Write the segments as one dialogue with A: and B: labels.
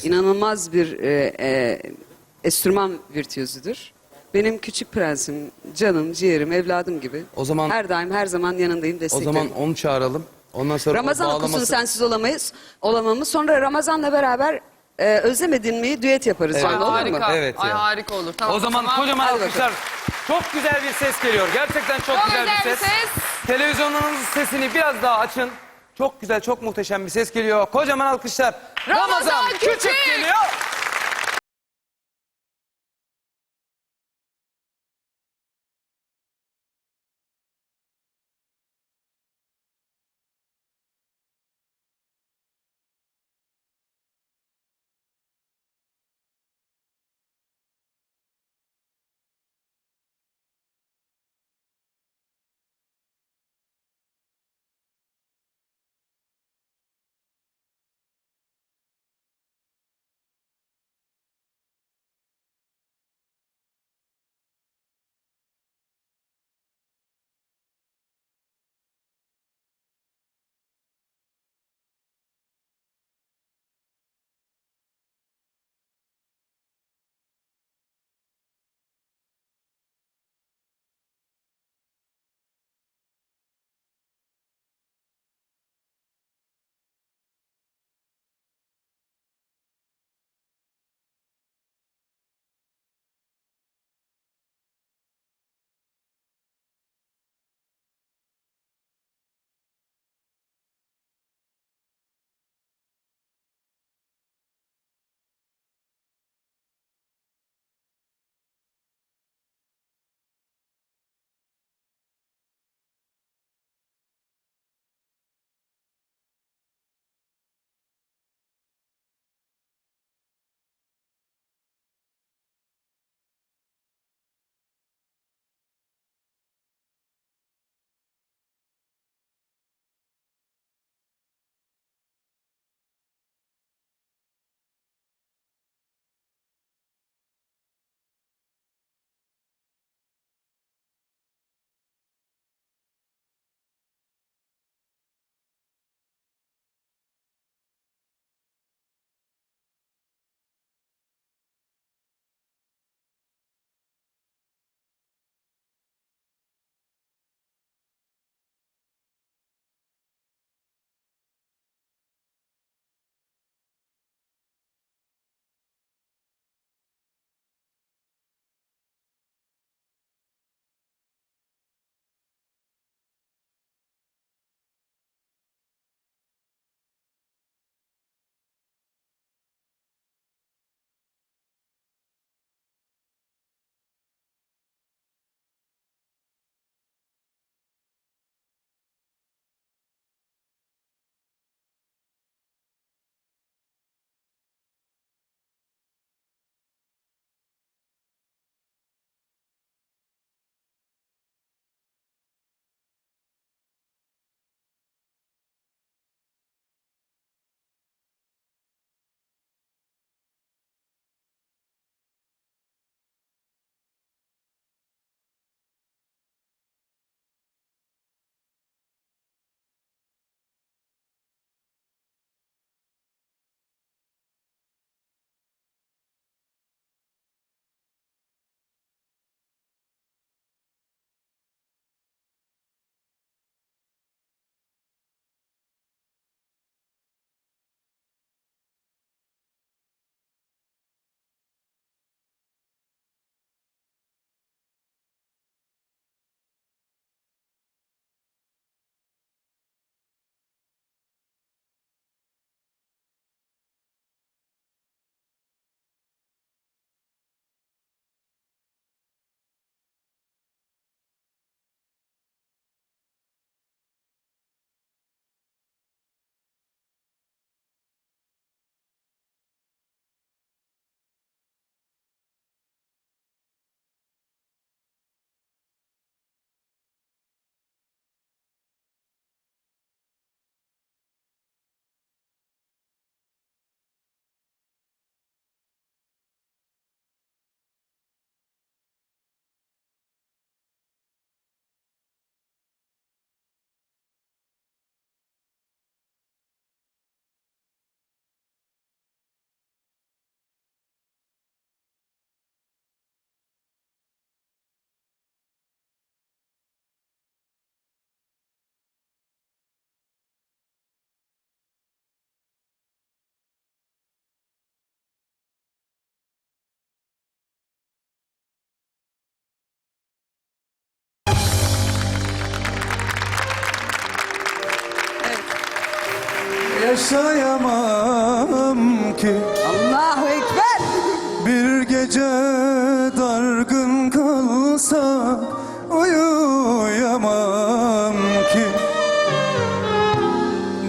A: sesi.
B: İnanılmaz bir e, e, enstrüman virtüözüdür. Benim küçük prensim, canım, ciğerim, evladım gibi.
A: O zaman-
B: her daim her zaman yanındayım,
A: O
B: desteklerim.
A: zaman onu çağıralım. Ondan sonra o
B: Ramazan okusun
A: bağlaması-
B: sensiz olamayız, olamamız. Sonra Ramazan'la beraber e, özlemedin mi düet yaparız.
A: Evet.
B: sonra, olur mu?
C: harika.
A: Evet
C: Ay
A: ya.
C: harika olur. Tamam,
A: O zaman kocaman
B: Hadi
A: alkışlar. Çok güzel bir ses geliyor. Gerçekten çok,
C: Çok
A: güzel,
C: güzel
A: bir
C: bir
A: ses.
C: ses.
A: Televizyonunuzun sesini biraz daha açın. Çok güzel, çok muhteşem bir ses geliyor. Kocaman alkışlar.
C: Ramazan Küçük.
A: geliyor.
C: Yaşayamam ki.
B: Allahu Ekber.
C: Bir gece dargın kalsak uyuyamam ki.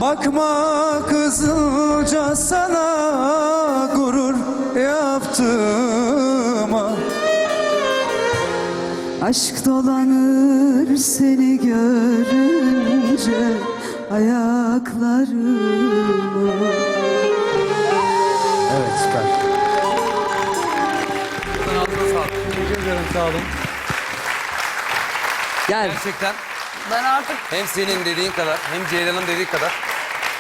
C: Bakma kızılca sana gurur yaptığıma.
B: Aşk dolanır seni görünce ayaklarıma.
C: Evet süper. Teşekkür ederim sağ olun.
B: Gel.
A: Gerçekten
D: Ben artık
A: hem senin dediğin kadar hem Ceylan'ın dediği kadar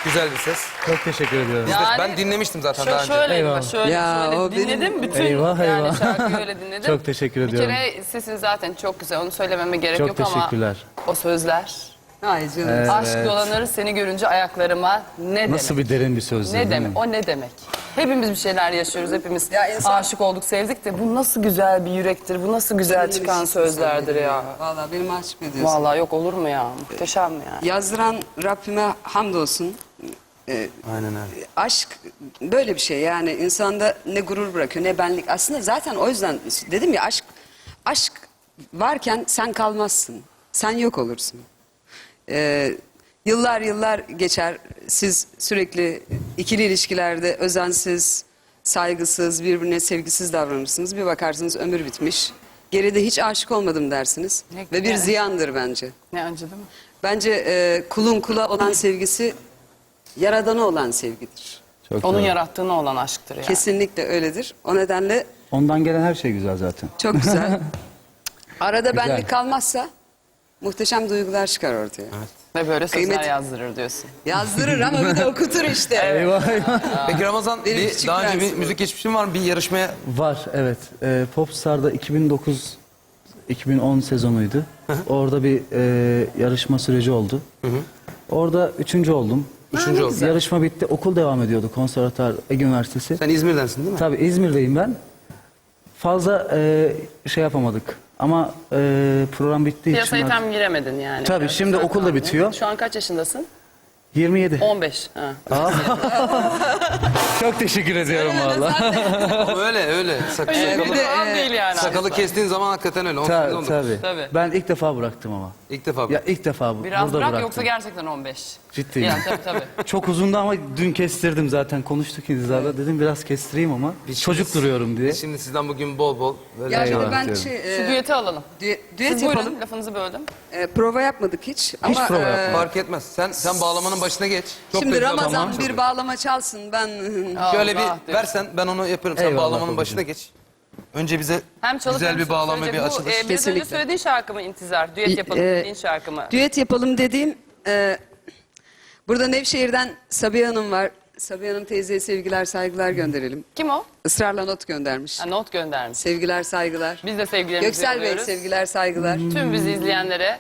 A: güzel bir ses.
C: Çok teşekkür ediyorum.
A: Biz de-
D: Yani-
A: ben dinlemiştim zaten daha önce.
D: şöyle
C: Eyvallah.
D: bak şöyle
B: Ya,
D: şöyle
B: o benim-
D: dinledim bütün
C: Eyvah,
D: yani
C: eyvah.
D: şarkıyı öyle dinledim.
C: Çok teşekkür ediyorum.
D: Bir kere sesin zaten çok güzel onu söylememe gerek
C: Çok
D: yok ama
C: teşekkürler.
D: o sözler
B: Ay canım.
C: Evet.
D: aşk dolanır seni görünce ayaklarıma ne
C: Nasıl
D: demek?
C: bir derin bir söz.
D: Ne demek? O ne demek? Hepimiz bir şeyler yaşıyoruz. Hepimiz
B: Ya insan-
D: aşık olduk, sevdik de bu nasıl güzel bir yürektir. Bu nasıl güzel çıkan sözlerdir ya.
B: Vallahi benim aşık ediyorsun.
D: Vallahi yok olur mu ya? Muhteşem yani.
B: Yazdıran Rabbime hamdolsun. Ee,
A: Aynen öyle.
B: aşk böyle bir şey yani insanda ne gurur bırakıyor ne benlik. Aslında zaten o yüzden dedim ya aşk aşk varken sen kalmazsın. Sen yok olursun. Ee, yıllar yıllar geçer. Siz sürekli ikili ilişkilerde özensiz, saygısız, birbirine sevgisiz davranırsınız. Bir bakarsınız ömür bitmiş. Geride hiç aşık olmadım dersiniz.
D: Ne-
B: Ve bir
D: ne-
B: ziyandır bence.
D: Ne önce değil mi?
B: Bence e, kulun kula olan sevgisi yaradana olan sevgidir.
C: Çok
D: Onun
C: doğru.
D: yarattığına olan aşktır yani.
B: Kesinlikle öyledir. O nedenle
C: Ondan gelen her şey güzel zaten.
B: çok güzel. Arada
C: Güzel.
B: benlik kalmazsa muhteşem duygular çıkar ortaya.
D: Ve böyle sözler
B: Kıymet-
D: yazdırır diyorsun.
B: Yazdırır ama bir de okutur işte.
C: Eyvah eyvah.
A: Peki Ramazan
B: Benim
A: bir,
B: küçük
A: daha önce bir
B: prensim.
A: müzik geçmişin var mı? Bir yarışmaya
C: Var evet. Ee, Popstar'da 2009 2010 sezonuydu. Orada bir e, yarışma süreci oldu. Orada üçüncü oldum.
A: Üçüncü oldun.
C: Yarışma bitti. Okul devam ediyordu. Konservatuar Ege Üniversitesi.
A: sen İzmir'densin değil mi?
C: Tabii İzmir'deyim ben. Fazla e, şey yapamadık. Ama e, program için
D: Piyasaya tam giremedin yani.
C: Tabii,
D: Biraz
C: şimdi
D: uzak
C: okul da
D: kaldın.
C: bitiyor.
D: Şu an kaç yaşındasın?
C: 27.
D: 15. Ha.
C: Çok teşekkür ediyorum valla.
A: Öyle öyle. Sak-
D: Öyle
A: sakalı,
D: bir de, değil yani.
A: sakalı kestiğin zaman hakikaten öyle. 18,
C: tabii,
A: 19.
C: tabii.
D: Tabii.
C: Ben ilk defa bıraktım ama.
A: İlk defa.
C: Ya ilk defa bu-
D: Biraz
C: burada
D: bırak
C: bıraktım.
D: yoksa gerçekten 15.
C: Ciddiyim.
D: Ya tabii tabii.
C: Çok uzundu ama dün kestirdim zaten konuştuk İndizar'la. Dedim biraz kestireyim ama
A: Biz
C: çocuk
A: şimdi-
C: duruyorum diye.
A: Biz Şimdi sizden bugün bol bol böyle
B: Ya
C: Eyvallah
B: ben şey,
D: Şu
B: e,
D: düeti alalım.
B: düet, düet
D: Siz
B: yapalım.
D: buyurun lafınızı böldüm.
B: E, prova yapmadık hiç. Ama
C: prova
B: e,
C: yapmadık.
A: fark etmez. Sen sen bağlamanın başına geç. Çok
B: şimdi
A: güzel
B: Ramazan
A: bağlaman.
B: bir bağlama çalsın ben
A: Şöyle
D: Allah
A: bir
D: diyor.
A: versen ben onu yaparım. Sen
C: Eyvallah
A: bağlamanın başına geç. Önce bize
D: Hem çalıp
A: güzel
D: hem
A: bir bağlama bir
D: söyleyecek. Bu,
A: açılış.
D: e, biraz önce
B: Kesinlikle.
D: söylediğin şarkı mı İntizar? Düet yapalım
B: E,
D: dediğin şarkı mı?
B: Düet yapalım dediğim e, burada Nevşehir'den Sabiha Hanım var. Sabiha Hanım teyzeye sevgiler saygılar gönderelim.
D: Kim o?
B: Israrla not göndermiş.
D: Ha, not göndermiş.
B: Sevgiler saygılar.
D: Biz de sevgilerimizi
B: Göksel Bey
D: yolluyoruz.
B: sevgiler saygılar.
D: Tüm bizi izleyenlere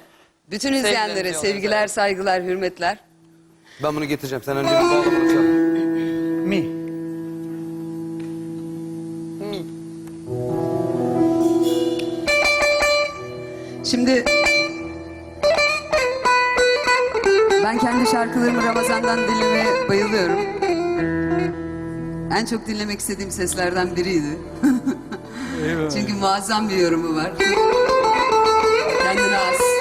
B: Bütün izleyenlere
D: yolluyoruz,
B: sevgiler saygılar hürmetler.
A: ben bunu getireceğim. Sen önce bir bağlamanı çal.
C: Mi.
D: mi.
B: Şimdi ben kendi şarkılarımı Ramazan'dan dinlemeye bayılıyorum. En çok dinlemek istediğim seslerden biriydi. Çünkü muazzam bir yorumu var. Kendine has.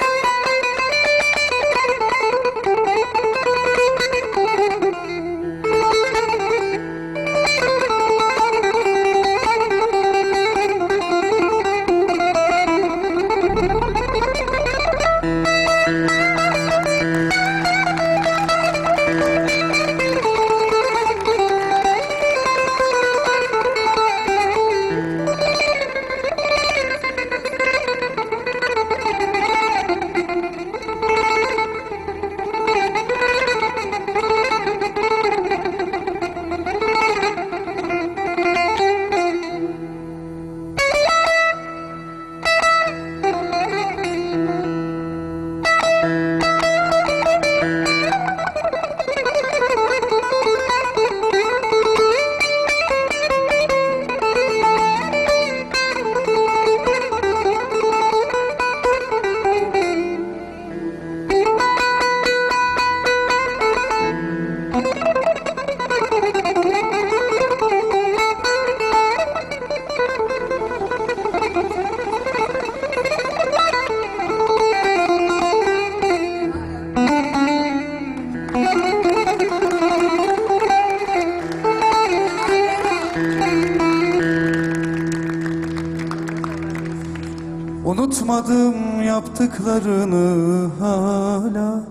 E: Unutmadım yaptıklarını hala.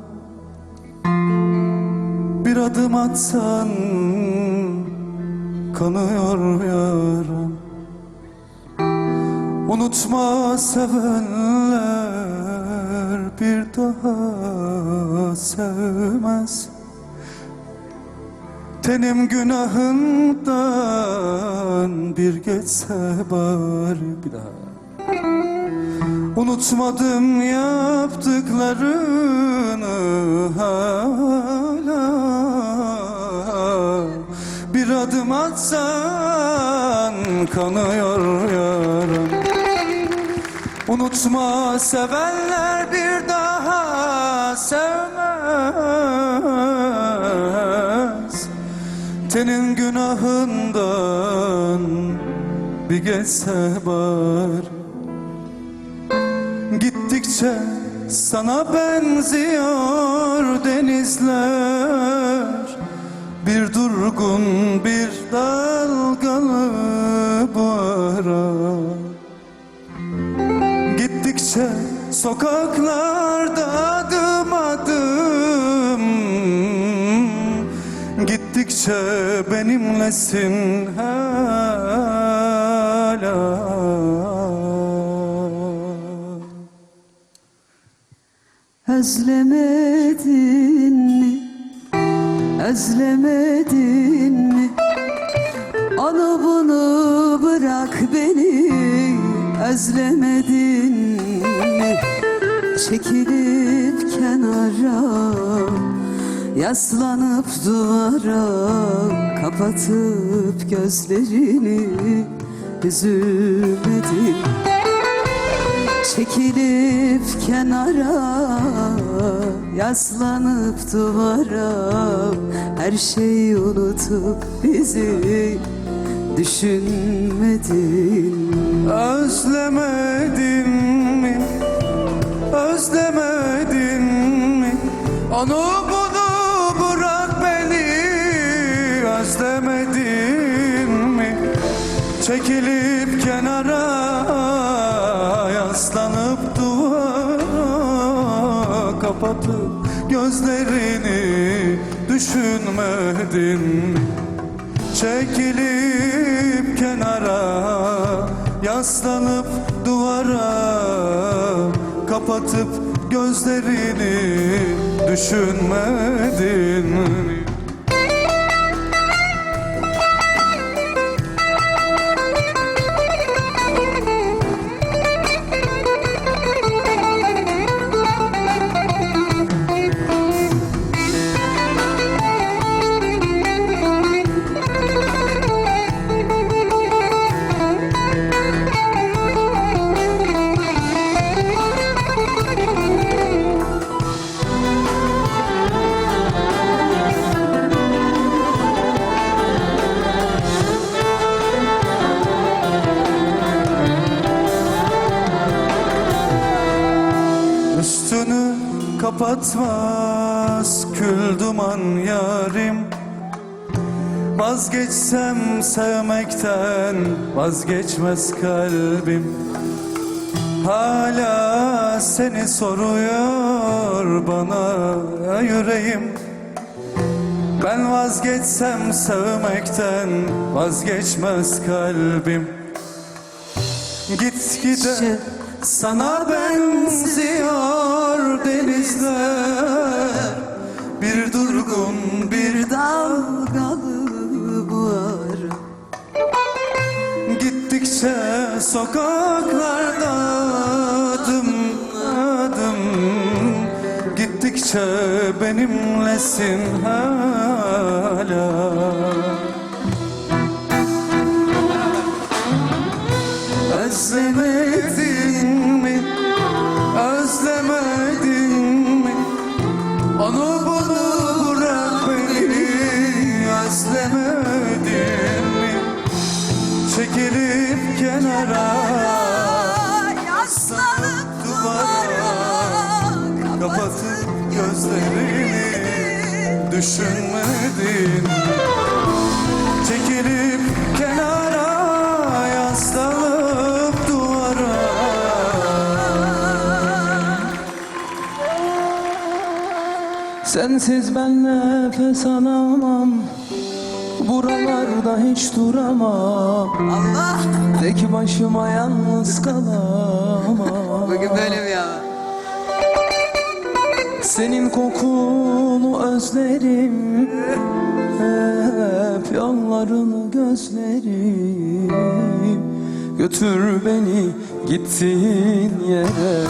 E: Bir adım atsan kanıyor yaram. Unutma sevenler bir daha sevmez. Tenim günahından bir geçse bari bir daha Unutmadım yaptıklarını hala. Bir adım atsan kanıyor yaram. Unutma sevenler bir daha sevmez. Tenin günahından bir geçse bari Gittikçe sana benziyor denizler. Bir durgun bir dalgalı bu ara. Gittikçe sokaklarda adım adım. Gittikçe benimlesin hala
B: Özlemedin mi? Özlemedin mi? Onu bunu bırak beni Özlemedin mi? Çekilip kenara Yaslanıp duvara Kapatıp gözlerini Üzülmedin Çekilip kenara Yaslanıp duvara Her şeyi unutup bizi Düşünmedin
E: Özlemedin mi? Özlemedin mi? Onu bunu bırak beni Özlemedin mi? Çekilip kenara Kapatıp gözlerini Düşünmedin? Çekilip kenara Yaslanıp duvara Kapatıp gözlerini Düşünmedin kapatmaz kül duman yarim. Vazgeçsem sevmekten vazgeçmez kalbim. Hala seni soruyor bana yüreğim. Ben vazgeçsem sevmekten vazgeçmez kalbim. Git gide sana benziyor denizler. Bir durgun bir
B: Dalgalı bu ara
E: Gittikçe sokaklarda adım adım. Gittikçe benimlesin hala düşünmedin Çekilip kenara yaslanıp duvara.
F: Sensiz ben nefes alamam. Buralarda hiç duramam.
B: Allah!
F: Tek başıma yalnız kalamam.
B: Bugün böyle mi ya?
F: Senin kokunu özlerim. Hep yollarını gözlerim. Götür beni gittiğin yere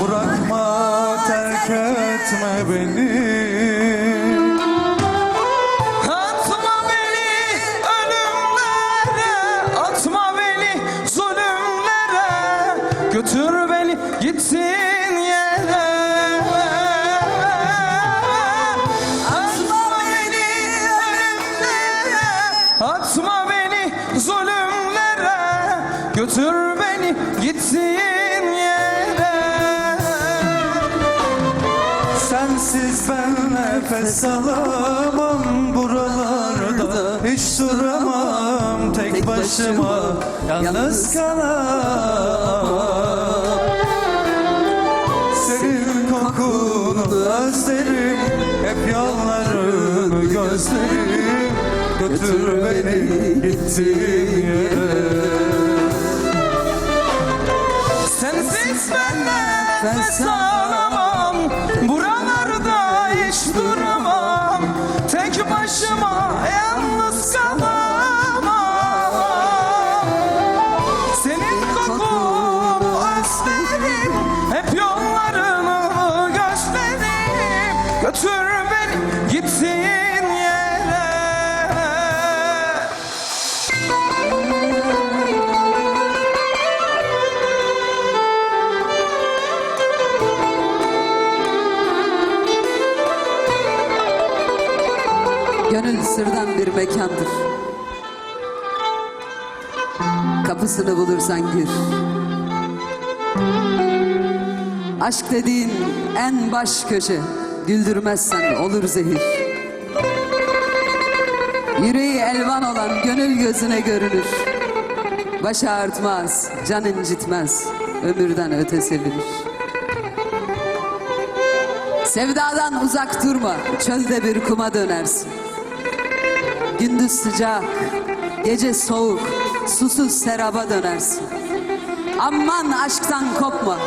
B: Bırakma terk etme beni
F: nefes alamam buralarda. Hiç duramam tek başıma. Yalnız kalamam. Senin kokunu özlerim. Hep yollarını gözlerim Götür beni gittiğin yere. Sensiz ben nefes alamam Buralarda hiç duramam
B: mekandır Kapısını bulursan gir. Aşk dediğin en baş köşe. Güldürmezsen olur zehir. Yüreği elvan olan gönül gözüne görünür. Baş ağrıtmaz, can incitmez Ömürden öte sevilir Sevdadan uzak durma, çölde bir kuma dönersin. Gündüz sıcak, gece soğuk, susuz seraba dönersin. Aman aşktan kopma,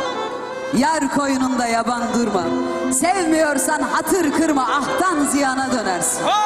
B: yar koyununda yaban durma. Sevmiyorsan hatır kırma, ahtan ziyana dönersin.
E: Vay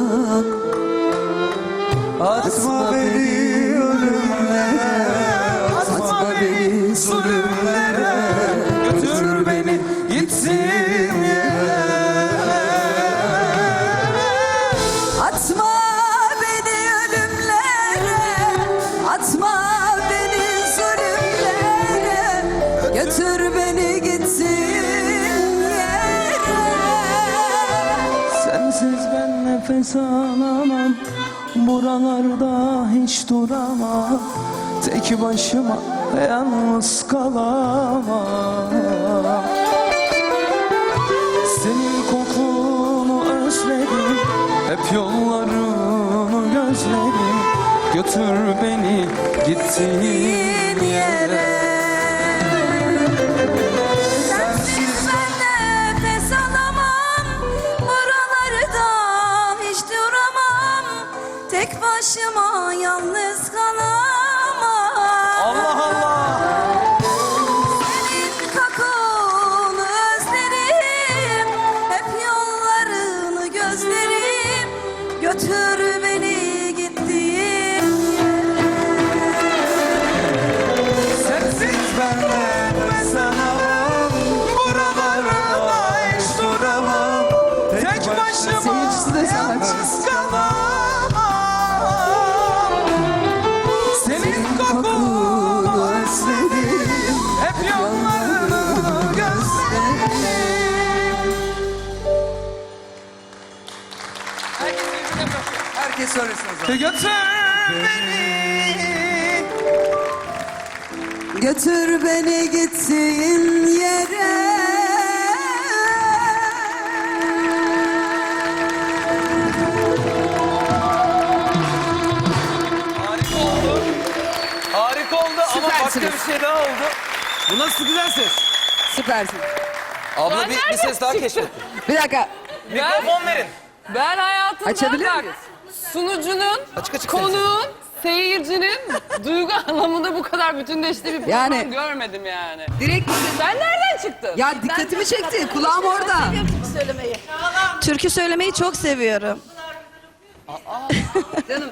F: nefes alamam Buralarda hiç duramam. Tek başıma yalnız kalamam. Senin kokunu özledim Hep yollarını gözledim. Götür beni gittiğin
B: yere.
E: Götür beni
A: Götür beni gittiğin yere
B: Harika oldu. Harika oldu ama başka
A: Süpersiniz.
B: bir şey daha oldu. Bu nasıl güzel ses?
A: Süpersin.
B: Abla bir, bir ses daha keşfettim.
A: Bir dakika.
B: Mikrofon verin.
D: Ben hayatımda
A: Açabilir miyiz?
D: Sunucunun,
B: Açık açık
D: konuğun, seyircinin duygu anlamında bu kadar bütünleştiği bir program
A: Yani-
D: görmedim yani.
A: Direkt
D: Sen nereden çıktın?
A: ya dikkatimi çekti. Kulağım orada.
F: Türkü söylemeyi çok seviyorum.
A: Canım